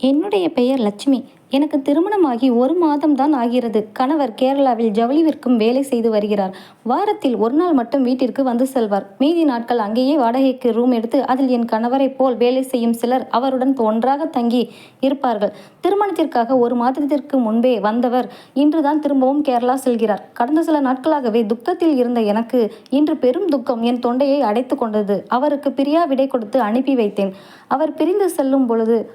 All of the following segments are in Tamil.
என்னுடைய பெயர் லட்சுமி. எனக்கு திருமணமாகி ஒரு மாதம்தான் ஆகிறது. கணவர் கேரளாவில் ஜவுளி விற்கும் வேலை செய்து வருகிறார். வாரத்தில் ஒரு நாள் மட்டும் வீட்டிற்கு வந்து செல்வார். மீதி நாட்கள் அங்கேயே வாடகைக்கு ரூம் எடுத்து அதில் என் கணவரைப் போல் வேலை செய்யும் சிலர் அவருடன் ஒன்றாக தங்கி இருப்பார்கள். திருமணத்திற்காக ஒரு மாதத்திற்கு முன்பே வந்தவர் இன்றுதான் திரும்பவும் கேரளா செல்கிறார். கடந்த சில நாட்களாகவே துக்கத்தில் இருந்த எனக்கு இன்று பெரும் துக்கம் என் தொண்டையை அடைத்து கொண்டது. அவருக்கு பிரியா விடை கொடுத்து அனுப்பி வைத்தேன். அவர் பிரிந்து செல்லும் பொழுது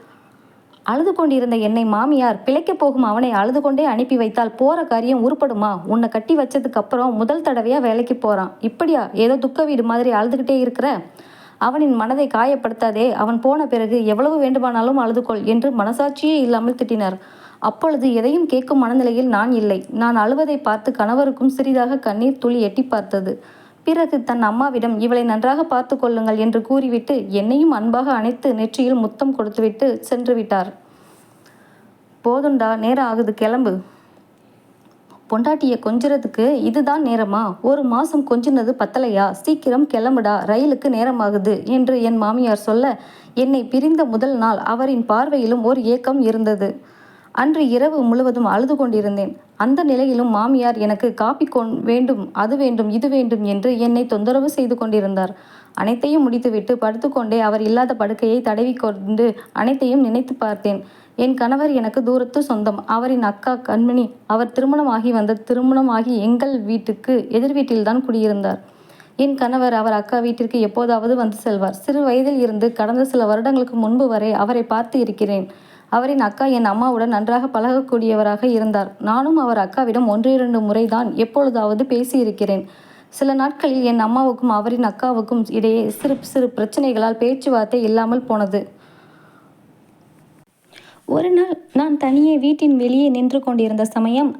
அழுது கொண்டிருந்த என்னை மாமியார் பிழைக்கப் போகும் அவனை அழுது கொண்டே அனுப்பி வைத்தால் போற காரியம் உருப்படுமா? உன்னை கட்டி வச்சதுக்கு அப்புறம் முதல் தடவையா வேலைக்கு போறான். இப்படியா? ஏதோ துக்க வீடு மாதிரி அழுதுகிட்டே இருக்கிற? அவனின் மனதை காயப்படுத்தாதே அவன் போன பிறகு எவ்வளவு வேண்டுமானாலும் அழுதுகொள் என்று மனசாட்சியே இல்லாமல் திட்டினார். அப்பொழுது எதையும் கேட்கும் மனநிலையில் நான் இல்லை. நான் அழுவதை பார்த்து கணவருக்கும் சிறிதாக கண்ணீர் துளி எட்டி பார்த்தது. பிறகு தன் அம்மாவிடம் இவளை நன்றாக பார்த்து கொள்ளுங்கள் என்று கூறிவிட்டு என்னையும் அன்பாக அணைத்து நெற்றியில் முத்தம் கொடுத்துவிட்டு சென்று விட்டார். போதுண்டா நேரம் ஆகுது கிளம்பு. பொண்டாட்டியை கொஞ்சிறதுக்கு இதுதான் நேரமா? ஒரு மாசம் கொஞ்சினது பத்தலையா? சீக்கிரம் கிளம்புடா ரயிலுக்கு நேரமாகுது என்று என் மாமியார் சொல்ல என்னை பிரிந்த முதல் நாள் அவரின் பார்வையிலும் ஒரு ஏக்கம் இருந்தது. அன்று இரவு முழுவதும் அழுது கொண்டிருந்தேன். அந்த நிலையிலும் மாமியார் எனக்கு காப்பி கொண் வேண்டும் அது வேண்டும் இது வேண்டும் என்று என்னை தொந்தரவு செய்து கொண்டிருந்தார். அனைத்தையும் முடித்துவிட்டு படுத்துக்கொண்டே அவர் இல்லாத படுக்கையை தடவிக்கொண்டு அனைத்தையும் நினைத்து பார்த்தேன். என் கணவர் எனக்கு தூரத்து சொந்தம். அவரின் அக்கா கண்மணி. அவர் திருமணமாகி வந்த திருமணமாகி எங்கள் வீட்டுக்கு எதிர் வீட்டில்தான் குடியிருந்தார். என் கணவர் அவர் அக்கா வீட்டிற்கு எப்போதாவது வந்து செல்வார். சிறு வயதில் இருந்து கடந்த சில வருடங்களுக்கு முன்பு வரை அவரை பார்த்து இருக்கிறேன். அவரின் அக்கா என் அம்மாவுடன் நன்றாக பழகக்கூடியவராக இருந்தார். நானும் அவர் அக்காவிடம் ஒன்று இரண்டு முறைதான் எப்பொழுதாவது பேசியிருக்கிறேன். சில நாட்களில் என் அம்மாவுக்கும் அவரின் அக்காவுக்கும் இடையே சிறு சிறு பிரச்சனைகளால் பேச்சுவார்த்தை இல்லாமல் போனது. ஒரு நாள் நான் தனியே வீட்டின் வெளியே நின்று கொண்டிருந்த சமயம்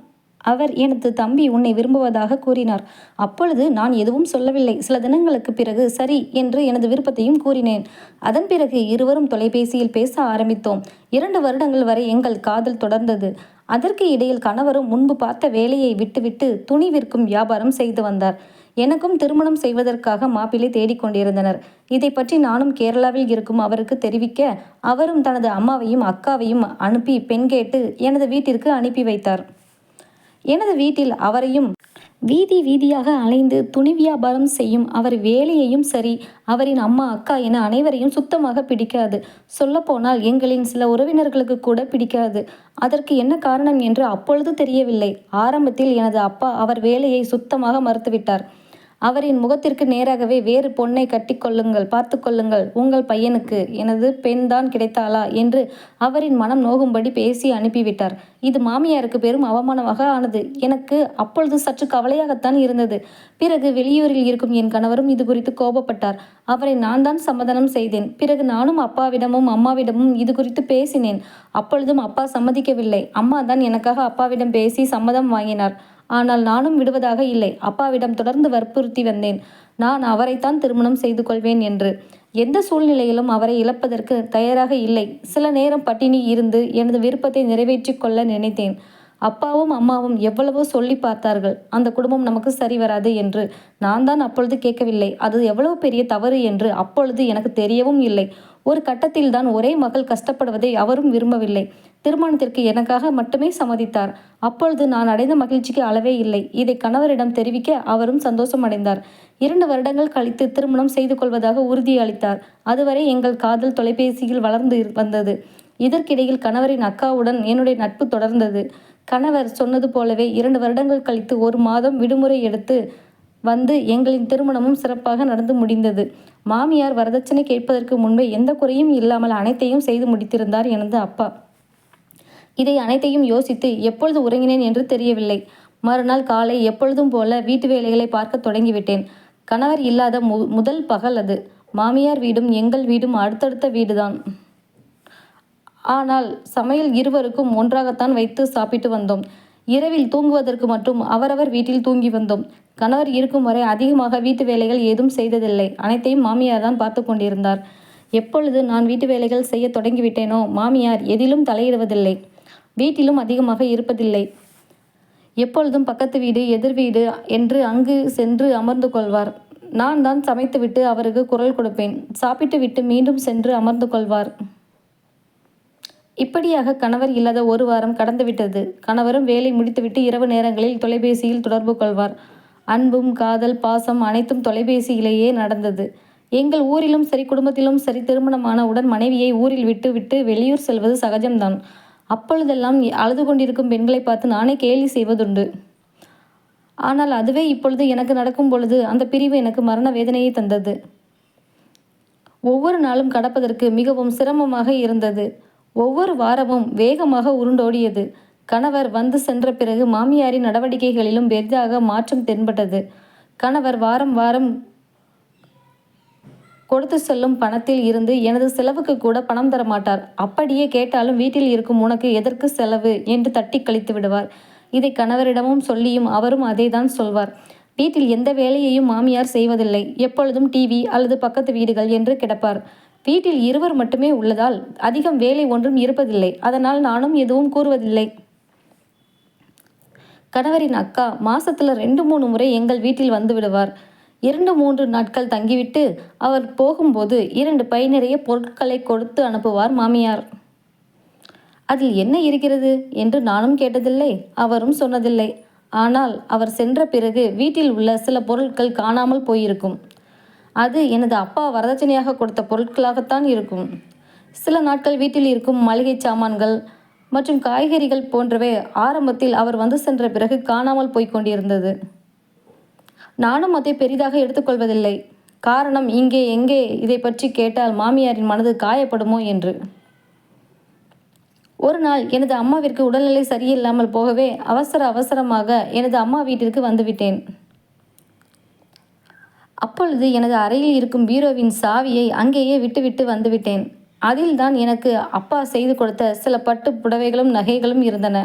அவர் எனது தம்பி உன்னை விரும்புவதாக கூறினார். அப்பொழுது நான் எதுவும் சொல்லவில்லை. சில தினங்களுக்கு பிறகு சரி என்று எனது விருப்பத்தையும் கூறினேன். அதன் பிறகு இருவரும் தொலைபேசியில் பேச ஆரம்பித்தோம். இரண்டு வருடங்கள் வரை எங்கள் காதல் தொடர்ந்தது. அதற்கு இடையில் கணவரும் முன்பு பார்த்த வேலையை விட்டுவிட்டு துணி விற்கும் வியாபாரம் செய்து வந்தார். எனக்கும் திருமணம் செய்வதற்காக மாப்பிள்ளை தேடிக்கொண்டிருந்தனர் இதை பற்றி நானும் கேரளாவில் இருக்கும் அவருக்கு தெரிவிக்க அவரும் தனது அம்மாவையும் அக்காவையும் அனுப்பி பெண் கேட்டு எனது வீட்டிற்கு அனுப்பி வைத்தார். எனது வீட்டில் அவரையும் வீதி வீதியாக அலைந்து துணி வியாபாரம் செய்யும் அவர் வேலையையும் சரி அவரின் அம்மா அக்கா என அனைவரையும் சுத்தமாக பிடிக்காது. சொல்லப்போனால் எங்களின் சில உறவினர்களுக்கு கூட பிடிக்காது. அதற்கு என்ன காரணம் என்று அப்பொழுது தெரியவில்லை. ஆரம்பத்தில் எனது அப்பா அவர் வேலையை சுத்தமாக மறுத்துவிட்டார். அவரின் முகத்திற்கு நேராகவே வேறு பொண்ணை கட்டிக்கொள்ளுங்கள் பார்த்து கொள்ளுங்கள் உங்கள் பையனுக்கு எனது பெண்தான் கிடைத்தாளா? என்று அவரின் மனம் நோகும்படி பேசி அனுப்பிவிட்டார். இது மாமியாருக்கு பெரும் அவமானமாக ஆனது. எனக்கு அப்பொழுது சற்று கவலையாகத்தான் இருந்தது. பிறகு வெளியூரில் இருக்கும் என் கணவரும் இது குறித்து கோபப்பட்டார். அவரை நான் தான் சம்மதனம் செய்தேன். பிறகு நானும் அப்பாவிடமும் அம்மாவிடமும் இது குறித்து பேசினேன். அப்பொழுதும் அப்பா சம்மதிக்கவில்லை. அம்மா தான் எனக்காக அப்பாவிடம் பேசி சம்மதம் வாங்கினார். ஆனால் நானும் விடுவதாக இல்லை. அப்பாவிடம் தொடர்ந்து வற்புறுத்தி வந்தேன். நான் அவரைத்தான் திருமணம் செய்து கொள்வேன் என்று. எந்த சூழ்நிலையிலும் அவரை இழப்பதற்கு தயாராக இல்லை. சில நேரம் பட்டினி இருந்து எனது விருப்பத்தை நிறைவேற்றிக் கொள்ள நினைத்தேன். அப்பாவும் அம்மாவும் எவ்வளவோ சொல்லி பார்த்தார்கள். அந்த குடும்பம் நமக்கு சரி வராது என்று. நான் தான் அப்பொழுது கேட்கவில்லை. அது எவ்வளவு பெரிய தவறு என்று அப்பொழுது எனக்கு தெரியவும் இல்லை. ஒரு கட்டத்தில் தான் ஒரே மகள் கஷ்டப்படுவதை அவரும் விரும்பவில்லை. திருமணத்திற்கு எனக்காக மட்டுமே சம்மதித்தார். அப்பொழுது நான் அடைந்த மகிழ்ச்சிக்கு அளவே இல்லை. இதை கணவரிடம் தெரிவிக்க அவரும் சந்தோஷம் அடைந்தார். இரண்டு வருடங்கள் கழித்து திருமணம் செய்து கொள்வதாக உறுதியளித்தார் அதுவரை எங்கள் காதல் தொலைபேசியில் வளர்ந்து வந்தது. இதற்கிடையில் கணவரின் அக்காவுடன் என்னுடைய நட்பு தொடர்ந்தது. கணவர் சொன்னது போலவே இரண்டு வருடங்கள் கழித்து ஒரு மாதம் விடுமுறை எடுத்து வந்து எங்களின் திருமணமும் சிறப்பாக நடந்து முடிந்தது. மாமியார் வரதட்சணை கேட்பதற்கு முன்பே எந்த குறையும் இல்லாமல் அனைத்தையும் செய்து முடித்திருந்தார் எனது அப்பா. இதை அனைத்தையும் யோசித்து எப்பொழுது உறங்கினேன் என்று தெரியவில்லை. மறுநாள் காலை எப்பொழுதும் போல வீட்டு வேலைகளை பார்க்க தொடங்கிவிட்டேன். கணவர் இல்லாத மு முதல் பகல் அது. மாமியார் வீடும் எங்கள் வீடும் அடுத்தடுத்த வீடுதான். ஆனால் சமையல் இருவருக்கும் ஒன்றாகத்தான் வைத்து சாப்பிட்டு வந்தோம். இரவில் தூங்குவதற்கு மட்டும் அவரவர் வீட்டில் தூங்கி வந்தோம். கணவர் இருக்கும் வரை அதிகமாக வீட்டு வேலைகள் ஏதும் செய்ததில்லை. அனைத்தையும் மாமியார் தான் பார்த்து கொண்டிருந்தார். எப்பொழுது நான் வீட்டு வேலைகள் செய்ய தொடங்கிவிட்டேனோ மாமியார் எதிலும் தலையிடுவதில்லை. வீட்டிலும் அதிகமாக இருப்பதில்லை. எப்பொழுதும் பக்கத்து வீடு எதிர் வீடு என்று அங்கு சென்று அமர்ந்து கொள்வார். நான் தான் சமைத்துவிட்டு அவருக்கு குரல் கொடுப்பேன். சாப்பிட்டு விட்டு மீண்டும் சென்று அமர்ந்து கொள்வார். இப்படியாக கணவர் இல்லாத ஒரு வாரம் கடந்துவிட்டது. கணவரும் வேலை முடித்துவிட்டு இரவு நேரங்களில் தொலைபேசியில் தொடர்பு கொள்வார். அன்பும் காதல் பாசம் அனைத்தும் தொலைபேசியிலேயே நடந்தது. எங்கள் ஊரிலும் சரி குடும்பத்திலும் சரி திருமணமானவுடன் மனைவியை ஊரில் விட்டு விட்டு வெளியூர் செல்வது சகஜம்தான். அப்பொழுதெல்லாம் அழுது கொண்டிருக்கும் பெண்களை பார்த்து நானே கேலி செய்வதுண்டு. ஆனால் அதுவே இப்பொழுது எனக்கு நடக்கும் பொழுது அந்த பிரிவு எனக்கு மரண வேதனையை தந்தது. ஒவ்வொரு நாளும் கடப்பதற்கு மிகவும் சிரமமாக இருந்தது. ஒவ்வொரு வாரமும் வேகமாக உருண்டோடியது. கணவர் வந்து சென்ற பிறகு மாமியாரின் நடவடிக்கைகளிலும் பெரிதாக மாற்றம் தென்பட்டது. கணவர் வாரம் வாரம் கொடுத்து செல்லும் பணத்தில் இருந்து எனது செலவுக்கு கூட பணம் தரமாட்டார் அப்படியே கேட்டாலும் வீட்டில் இருக்கும் உனக்கு எதற்கு செலவு? என்று தட்டி கழித்து விடுவார். இதை கணவரிடமும் சொல்லியும் அவரும் அதே தான் சொல்வார். வீட்டில் எந்த வேலையையும் மாமியார் செய்வதில்லை. எப்பொழுதும் டிவி அல்லது பக்கத்து வீடுகள் என்று கிடப்பார். வீட்டில் இருவர் மட்டுமே உள்ளதால் அதிகம் வேலை ஒன்றும் இருப்பதில்லை. அதனால் நானும் எதுவும் கூறுவதில்லை. கணவரின் அக்கா மாசத்துல ரெண்டு மூணு முறை எங்கள் வீட்டில் வந்து விடுவார். இரண்டு மூன்று நாட்கள் தங்கிவிட்டு அவர் போகும்போது இரண்டு பை நிறைய பொருட்களை கொடுத்து அனுப்புவார் மாமியார். அதில் என்ன இருக்கிறது? என்று நானும் கேட்டதில்லை அவரும் சொன்னதில்லை. ஆனால் அவர் சென்ற பிறகு வீட்டில் உள்ள சில பொருட்கள் காணாமல் போயிருக்கும். அது எனது அப்பா வரதட்சணையாக கொடுத்த பொருட்களாகத்தான் இருக்கும். சில நாட்கள் வீட்டில் இருக்கும் மளிகை சாமான்கள் மற்றும் காய்கறிகள் போன்றவை ஆரம்பத்தில் அவர் வந்து சென்ற பிறகு காணாமல் போய்க் கொண்டிருந்தது. நானும் அதை பெரிதாக எடுத்துக்கொள்வதில்லை. காரணம் இங்கே எங்கே இதை பற்றி கேட்டால் மாமியாரின் மனது காயப்படுமோ என்று. ஒரு நாள் எனது அம்மாவிற்கு உடல்நிலை சரியில்லாமல் போகவே அவசர அவசரமாக எனது அம்மா வீட்டிற்கு வந்துவிட்டேன் அப்பொழுது எனது அறையில் இருக்கும் பீரோவின் சாவியை அங்கேயே விட்டுவிட்டு வந்துவிட்டேன். அதில்தான் எனக்கு அப்பா செய்து கொடுத்த சில பட்டு புடவைகளும் நகைகளும் இருந்தன.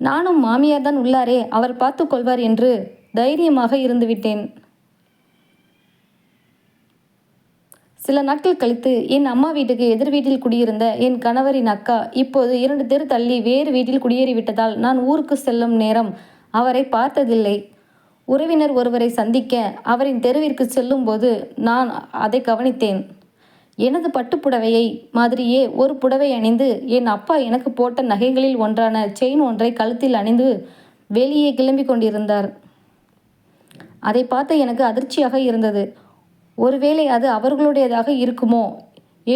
நானும் மாமியார் தான் உள்ளாரே அவர் பார்த்து கொள்வார் என்று தைரியமாக இருந்துவிட்டேன். சில நாட்கள் கழித்து என் அம்மா வீட்டுக்கு எதிர் வீட்டில் குடியிருந்த என் கணவரின் அக்கா இப்போது இரண்டு தெரு தள்ளி வேறு வீட்டில் குடியேறிவிட்டதால் நான் ஊருக்கு செல்லும் நேரம் அவரை பார்த்ததில்லை. உறவினர் ஒருவரை சந்திக்க அவரின் தெருவிற்கு செல்லும்போது நான் அதை கவனித்தேன். எனது பட்டுப்புடவையை மாதிரியே ஒரு புடவை அணிந்து என் அப்பா எனக்கு போட்ட நகைகளில் ஒன்றான செயின் ஒன்றை கழுத்தில் அணிந்து வெளியே கிளம்பி கொண்டிருந்தார். அதை பார்த்து எனக்கு அதிர்ச்சியாக இருந்தது. ஒருவேளை அது அவர்களுடையதாக இருக்குமோ?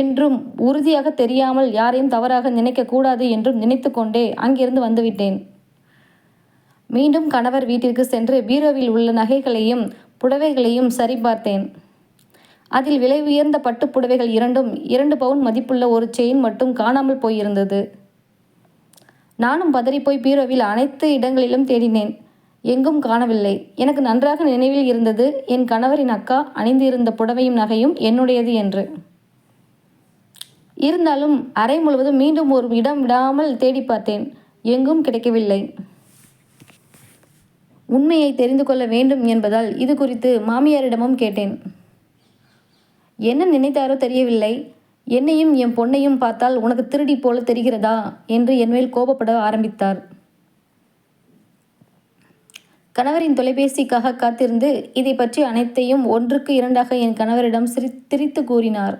என்றும் உறுதியாக தெரியாமல் யாரையும் தவறாக நினைக்கக்கூடாது என்றும் நினைத்து கொண்டே அங்கிருந்து வந்துவிட்டேன். மீண்டும் கணவர் வீட்டிற்கு சென்று பீரோவில் உள்ள நகைகளையும் புடவைகளையும் சரிபார்த்தேன். அதில் விலை உயர்ந்த பட்டுப் புடவைகள் இரண்டும் இரண்டு பவுன் மதிப்புள்ள ஒரு செயின் மட்டும் காணாமல் போயிருந்தது. நானும் பதறிப்போய் பீரோவில் அனைத்து இடங்களிலும் தேடினேன். எங்கும் காணவில்லை. எனக்கு நன்றாக நினைவில் இருந்தது என் கணவரின் அக்கா அணிந்திருந்த புடவையும் நகையும் என்னுடையது என்று. இருந்தாலும் அறை முழுவதும் மீண்டும் ஒரு இடம் விடாமல் தேடி பார்த்தேன். எங்கும் கிடைக்கவில்லை. உண்மையை தெரிந்து கொள்ள வேண்டும் என்பதால் இது குறித்து மாமியாரிடமும் கேட்டேன். என்ன நினைத்தாரோ தெரியவில்லை. என்னையும் என் பொண்ணையும் பார்த்தால் உனக்கு திருடி போல தெரிகிறதா? என்று என்மேல் கோபப்பட ஆரம்பித்தார். கணவரின் தொலைபேசிக்காக காத்திருந்து இதை பற்றி அனைத்தையும் ஒன்றுக்கு இரண்டாக என் கணவரிடம் சிரி திரித்து கூறினார்.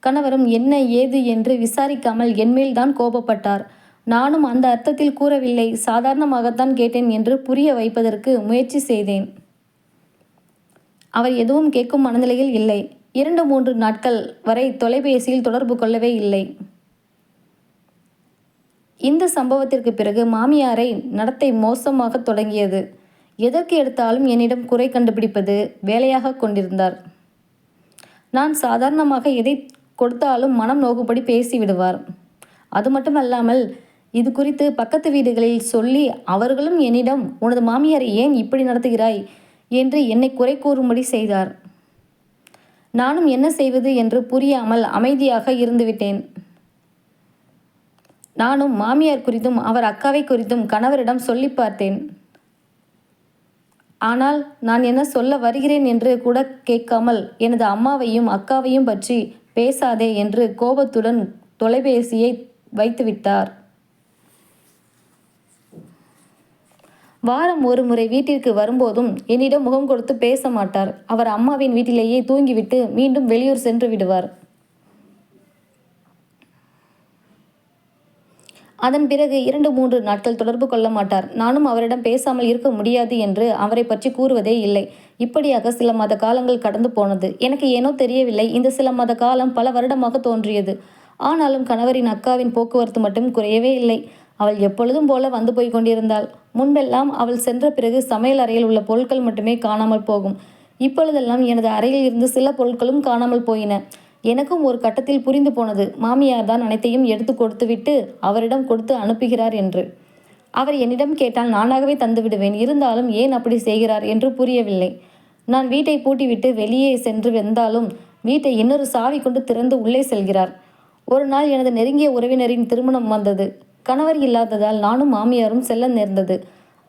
கணவரும் என்ன ஏது என்று விசாரிக்காமல் என்மேல்தான் கோபப்பட்டார். நானும் அந்த அர்த்தத்தில் கூறவில்லை. சாதாரணமாகத்தான் கேட்டேன் என்று புரிய வைப்பதற்கு முயற்சி செய்தேன். அவர் எதுவும் கேட்கும் மனநிலையில் இல்லை. இரண்டு மூன்று நாட்கள் வரை தொலைபேசியில் தொடர்பு கொள்ளவே இல்லை. இந்த சம்பவத்திற்கு பிறகு மாமியாரை நடத்தை மோசமாக தொடங்கியது. எதற்கு எடுத்தாலும் என்னிடம் குறை கண்டுபிடிப்பது வேலையாக கொண்டிருந்தார். நான் சாதாரணமாக எதை கொடுத்தாலும் மனம் நோக்குப்படி பேசிவிடுவார். அது மட்டுமல்லாமல் இது குறித்து பக்கத்து வீடுகளில் சொல்லி அவர்களும் என்னிடம் உனது மாமியாரை ஏன் இப்படி நடத்துகிறாய்? என்று என்னை குறை கூறும்படி செய்தார். நானும் என்ன செய்வது? என்று புரியாமல் அமைதியாக இருந்துவிட்டேன். நானும் மாமியார் குறித்தும் அவர் அக்காவை குறித்தும் கணவரிடம் சொல்லி பார்த்தேன். ஆனால் நான் என்ன சொல்ல வருகிறேன் என்று கூட கேட்காமல் எனது அம்மாவையும் அக்காவையும் பற்றி பேசாதே என்று கோபத்துடன் தொலைபேசியை வைத்துவிட்டார். வாரம் ஒரு முறை வீட்டிற்கு வரும்போதும் என்னிடம் முகம் கொடுத்து பேச மாட்டார். அவர் அம்மாவின் வீட்டிலேயே தூங்கிவிட்டு மீண்டும் வெளியூர் சென்று விடுவார். அதன் பிறகு இரண்டு மூன்று நாட்கள் தொடர்பு கொள்ள மாட்டார். நானும் அவரிடம் பேசாமல் இருக்க முடியாது என்று அவரை பற்றி கூறுவதே இல்லை. இப்படியாக சில மாத காலங்கள் கடந்து போனது. எனக்கு ஏனோ தெரியவில்லை. இந்த சில மாத காலம் பல வருடமாக தோன்றியது. ஆனாலும் கணவரின் அக்காவின் போக்குவரத்து மட்டும் குறையவே இல்லை. அவள் எப்பொழுதும் போல வந்து போய் கொண்டிருந்தாள். முன்பெல்லாம் அவள் சென்ற பிறகு சமையல் அறையில் உள்ள பொருட்கள் மட்டுமே காணாமல் போகும். இப்பொழுதெல்லாம் எனது அறையில் இருந்து சில பொருட்களும் காணாமல் போயின. எனக்கும் ஒரு கட்டத்தில் புரிந்து போனது. மாமியார் தான் அனைத்தையும் எடுத்து கொடுத்துவிட்டு அவரிடம் கொடுத்து அனுப்புகிறார் என்று. அவர் என்னிடம் கேட்டால் நானாகவே தந்து விடுவேன். இருந்தாலும் ஏன் அப்படி செய்கிறார் என்று புரியவில்லை. நான் வீட்டை பூட்டிவிட்டு வெளியே சென்று வந்தாலும் வீட்டை இன்னொரு சாவி கொண்டு திறந்து உள்ளே செல்கிறார். ஒரு நாள் எனது நெருங்கிய உறவினரின் திருமணம் வந்தது. கணவர் இல்லாததால் நானும் மாமியாரும் செல்ல நேர்ந்தது.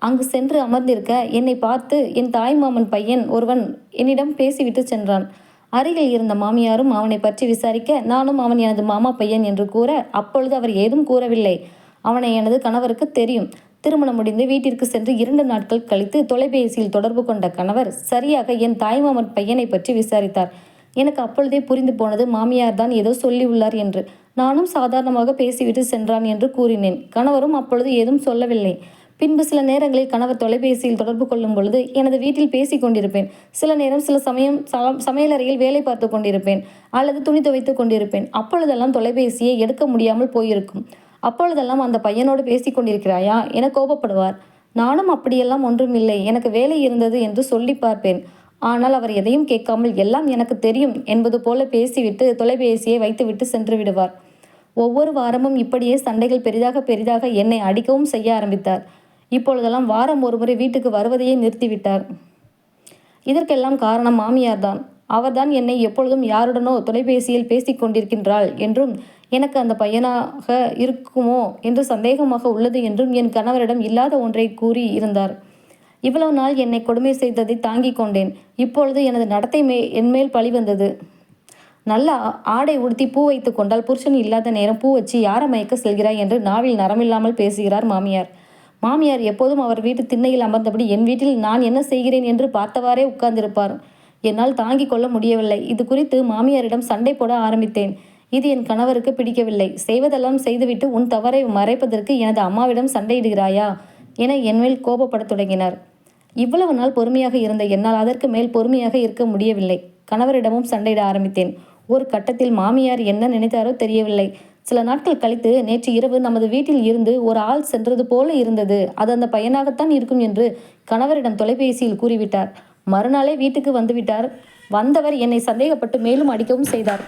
அங்கு சென்று அமர்ந்திருக்க என்னை பார்த்து என் தாய் மாமன் பையன் ஒருவன் என்னிடம் பேசிவிட்டு சென்றான். அருகில் இருந்த மாமியாரும் அவனை பற்றி விசாரிக்க நானும் அவன் எனது மாமா பையன் என்று கூற அப்பொழுது அவர் ஏதும் கூறவில்லை. அவனை எனது கணவருக்கு தெரியும். திருமணம் முடிந்து வீட்டிற்கு சென்று இரண்டு நாட்கள் கழித்து தொலைபேசியில் தொடர்பு கொண்ட கணவர் சரியாக என் தாய்மாமன் பையனை பற்றி விசாரித்தார். எனக்கு அப்பொழுதே புரிந்து போனது மாமியார் தான் ஏதோ சொல்லியுள்ளார் என்று. நானும் சாதாரணமாக பேசிவிட்டு சென்றான் என்று கூறினேன். கணவரும் அப்பொழுது ஏதும் சொல்லவில்லை. பின்பு சில நேரங்களில் கணவர் தொலைபேசியில் தொடர்பு கொள்ளும் பொழுது எனது வீட்டில் பேசி கொண்டிருப்பேன். சில நேரம் சில சமயம் சமையலறையில் வேலை பார்த்து கொண்டிருப்பேன். அல்லது துணி துவைத்து கொண்டிருப்பேன். அப்பொழுதெல்லாம் தொலைபேசியை எடுக்க முடியாமல் போயிருக்கும். அப்பொழுதெல்லாம் அந்த பையனோடு பேசிக் கொண்டிருக்கிறாயா என கோபப்படுவார். நானும் அப்படியெல்லாம் ஒன்றும் இல்லை எனக்கு வேலை இருந்தது என்று சொல்லி பார்ப்பேன். ஆனால் அவர் எதையும் கேட்காமல் எல்லாம் எனக்கு தெரியும் என்பது போல பேசிவிட்டு தொலைபேசியை வைத்துவிட்டு சென்று விடுவார். ஒவ்வொரு வாரமும் இப்படியே சண்டைகள் பெரிதாக பெரிதாக என்னை அடிக்கவும் செய்ய ஆரம்பித்தார். இப்பொழுதெல்லாம் வாரம் ஒரு முறை வீட்டுக்கு வருவதையே நிறுத்திவிட்டார். இதற்கெல்லாம் காரணம் மாமியார் தான் அவர்தான் என்னை எப்பொழுதும் யாருடனோ தொலைபேசியில் பேசிக் கொண்டிருக்கின்றாள் என்றும் எனக்கு அந்த பையனாக இருக்குமோ? என்று சந்தேகமாக உள்ளது என்றும் என் கணவரிடம் இல்லாத ஒன்றை கூறி இருந்தார். இவ்வளவு நாள் என்னை கொடுமை செய்ததை தாங்கிக் கொண்டேன். இப்பொழுது எனது நடத்தை மே என்மேல் பழி வந்தது. நல்ல ஆடை உடுத்தி பூ வைத்து கொண்டால் புருஷன் இல்லாத நேரம் பூ வச்சு யாரை மயக்க செல்கிறாய் என்று நாவில் நரமில்லாமல் பேசுகிறார் மாமியார். மாமியார் எப்போதும் அவர் வீட்டு திண்ணையில் அமர்ந்தபடி என் வீட்டில் நான் என்ன செய்கிறேன் என்று பார்த்தவாறே உட்கார்ந்திருப்பார். என்னால் தாங்கிக் கொள்ள முடியவில்லை. இது குறித்து மாமியாரிடம் சண்டை போட ஆரம்பித்தேன். இது என் கணவருக்கு பிடிக்கவில்லை. செய்வதெல்லாம் செய்துவிட்டு உன் தவறை மறைப்பதற்கு எனது அம்மாவிடம் சண்டையிடுகிறாயா? என என்மேல் கோபப்படத் தொடங்கினார். இவ்வளவு நாள் பொறுமையாக இருந்த என்னால் அதற்கு மேல் பொறுமையாக இருக்க முடியவில்லை. கணவரிடமும் சண்டையிட ஆரம்பித்தேன். ஒரு கட்டத்தில் மாமியார் என்ன நினைத்தாரோ தெரியவில்லை. சில நாட்கள் கழித்து நேற்று இரவு நமது வீட்டில் இருந்து ஒரு ஆள் சென்றது போல இருந்தது. அது அந்த பையனாகத்தான் இருக்கும் என்று கணவரிடம் தொலைபேசியில் கூறிவிட்டார். மறுநாளே வீட்டுக்கு வந்துவிட்டார். வந்தவர் என்னை சந்தேகப்பட்டு மேலும் அடிக்கவும் செய்தார்.